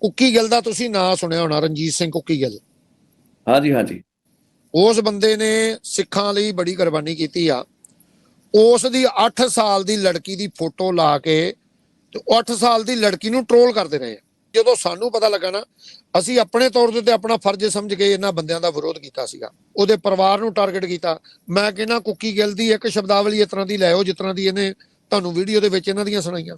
Cookie Gill ਦਾ ਤੁਸੀਂ ਨਾਂ ਸੁਣਿਆ ਹੋਣਾ ਰਣਜੀਤ ਸਿੰਘ ਕੁੱਕੀ ਗਿੱਲ। ਹਾਂਜੀ ਹਾਂਜੀ। ਉਸ ਬੰਦੇ ਨੇ ਸਿੱਖਾਂ ਲਈ ਬੜੀ ਕੁਰਬਾਨੀ ਕੀਤੀ ਆ। ਉਸ ਦੀ 8 ਸਾਲ ਦੀ ਲੜਕੀ ਦੀ ਫੋਟੋ ਲਾ ਕੇ ਤੇ 8 ਸਾਲ ਦੀ ਲੜਕੀ ਨੂੰ ਟਰੋਲ ਕਰਦੇ ਰਹੇ। ਜਦੋਂ ਸਾਨੂੰ ਪਤਾ ਲੱਗਾ ਨਾ ਅਸੀਂ ਆਪਣੇ ਤੌਰ ਦੇ ਉੱਤੇ ਆਪਣਾ ਫਰਜ਼ ਸਮਝ ਕੇ ਇਹਨਾਂ ਬੰਦਿਆਂ ਦਾ ਵਿਰੋਧ ਕੀਤਾ ਸੀਗਾ। ਉਹਦੇ ਪਰਿਵਾਰ ਨੂੰ ਟਾਰਗੇਟ ਕੀਤਾ। ਮੈਂ ਕਹਿੰਦਾ ਕੁੱਕੀ ਗਿੱਲ ਦੀ ਇੱਕ ਸ਼ਬਦਾਵਲੀ ਇਸ ਤਰ੍ਹਾਂ ਦੀ ਲੈ ਆਓ ਜਿਸ ਤਰ੍ਹਾਂ ਦੀ ਇਹਨੇ ਤੁਹਾਨੂੰ ਵੀਡੀਓ ਦੇ ਵਿੱਚ ਇਹਨਾਂ ਦੀਆਂ ਸੁਣਾਈਆਂ।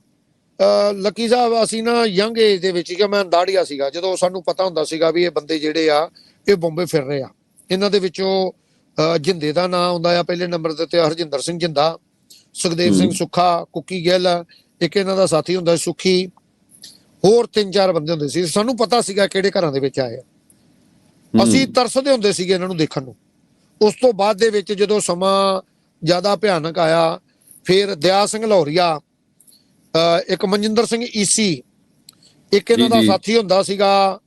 ਲੱਕੀ ਸਾਹਿਬ ਅਸੀਂ ਨਾ ਯੰਗ ਏਜ ਦੇ ਵਿੱਚ ਸੀਗਾ ਮੈਂ ਦਾੜੀਆ ਸੀਗਾ ਜਦੋਂ ਸਾਨੂੰ ਪਤਾ ਹੁੰਦਾ ਸੀਗਾ ਵੀ ਇਹ ਬੰਦੇ ਜਿਹੜੇ ਆ ਇਹ ਬੰਬੇ ਫਿਰ ਰਹੇ ਆ। ਇਹਨਾਂ ਦੇ ਵਿੱਚੋਂ ਜਿੰਦੇ ਦਾ ਨਾਮ ਆਉਂਦਾ ਆ ਪਹਿਲੇ ਨੰਬਰ ਦੇ ਉੱਤੇ ਹਰਜਿੰਦਰ ਸਿੰਘ ਜਿੰਦਾ ਸੁਖਦੇਵ ਸਿੰਘ। ਸੁੱਖਾ ਕੁੱਕੀ ਗਿੱਲ ਇੱਕ ਇਹਨਾਂ ਦਾ ਸਾਥੀ ਹੁੰਦਾ ਸੁਖੀ। ਹੋਰ ਤਿੰਨ ਚਾਰ ਬੰਦੇ ਹੁੰਦੇ ਸੀ। ਸਾਨੂੰ ਪਤਾ ਸੀਗਾ ਕਿਹੜੇ ਘਰਾਂ ਦੇ ਵਿੱਚ ਆਏ ਆ। ਅਸੀਂ ਤਰਸਦੇ ਹੁੰਦੇ ਸੀਗੇ ਇਹਨਾਂ ਨੂੰ ਦੇਖਣ ਨੂੰ। ਉਸ ਤੋਂ ਬਾਅਦ ਦੇ ਵਿੱਚ ਜਦੋਂ ਸਮਾਂ ਜ਼ਿਆਦਾ ਭਿਆਨਕ ਆਇਆ ਫਿਰ ਦਿਆ ਸਿੰਘ ਲਾਹੌਰੀਆ ਅਹ ਇੱਕ ਮਨਜਿੰਦਰ ਸਿੰਘ ਈਸੀ ਇੱਕ ਇਹਨਾਂ ਦਾ। ਸਾਥੀ ਹੁੰਦਾ ਸੀਗਾ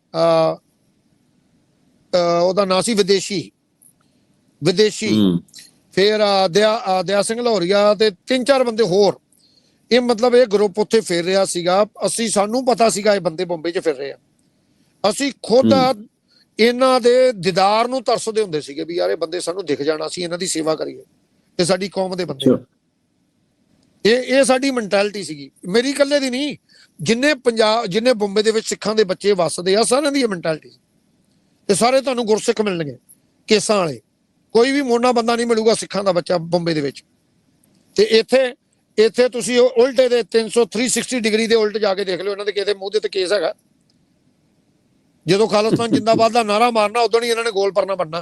ਉਹਦਾ ਨਾਂ ਸੀ ਵਿਦੇਸ਼ੀ ਵਿਦੇਸ਼ੀ। ਫਿਰ ਦਿਆ ਦਿਆ ਸਿੰਘ ਲਾਹੌਰੀਆ ਤੇ ਤਿੰਨ ਚਾਰ ਬੰਦੇ ਹੋਰ। ਇਹ ਮਤਲਬ ਇਹ ਗਰੁੱਪ ਉੱਥੇ ਫਿਰ ਰਿਹਾ ਸੀਗਾ। ਅਸੀਂ ਸਾਨੂੰ ਪਤਾ ਸੀਗਾ ਇਹ ਬੰਦੇ ਬੰਬੇ 'ਚ ਫਿਰ ਰਹੇ ਆ। ਅਸੀਂ ਖੁਦ ਇਹਨਾਂ ਦੇ ਦੀਦਾਰ ਨੂੰ ਤਰਸਦੇ ਹੁੰਦੇ ਸੀਗੇ ਵੀ ਯਾਰ ਇਹ ਬੰਦੇ ਸਾਨੂੰ ਦਿਖ ਜਾਣਾ ਸੀ ਇਹਨਾਂ ਦੀ ਸੇਵਾ ਕਰੀਏ। ਇਹ ਸਾਡੀ ਕੌਮ ਦੇ ਬੰਦੇ ਇਹ ਇਹ ਸਾਡੀ ਮੈਂਟੈਲਿਟੀ ਸੀਗੀ। ਮੇਰੀ ਇਕੱਲੇ ਦੀ ਨਹੀਂ, ਜਿੰਨੇ ਪੰਜਾਬ, ਜਿੰਨੇ ਬੰਬੇ ਦੇ ਵਿੱਚ ਸਿੱਖਾਂ ਦੇ ਬੱਚੇ ਵੱਸਦੇ ਆ, ਸਾਰਿਆਂ ਦੀ ਇਹ ਮੈਂਟੈਲਿਟੀ ਤੇ ਸਾਰੇ ਤੁਹਾਨੂੰ ਗੁਰਸਿੱਖ ਮਿਲਣਗੇ, ਕੇਸਾਂ ਵਾਲੇ। ਕੋਈ ਵੀ ਮੋਨਾ ਬੰਦਾ ਨਹੀਂ ਮਿਲੂਗਾ ਸਿੱਖਾਂ ਦਾ ਬੱਚਾ ਬੰਬੇ ਦੇ ਵਿੱਚ। ਤੇ ਇੱਥੇ ਇੱਥੇ ਤੁਸੀਂ ਉਹ ਉਲਟੇ ਦੇ 300 360 ਡਿਗਰੀ ਦੇ ਉਲਟ ਜਾ ਕੇ ਦੇਖ ਲਿਓ, ਇਹਨਾਂ ਦੇ ਕਿਤੇ ਮੂੰਹ ਦੇ ਤੇ ਕੇਸ ਹੈਗਾ। ਜਦੋਂ ਖਾਲਿਸਤਾਨ ਜਿੰਦਾਬਾਦ ਦਾ ਨਾਰਾ ਮਾਰਨਾ, ਉਦੋਂ ਹੀ ਇਹਨਾਂ ਨੇ ਗੋਲ ਪਰਨਾ ਬੰਨਾ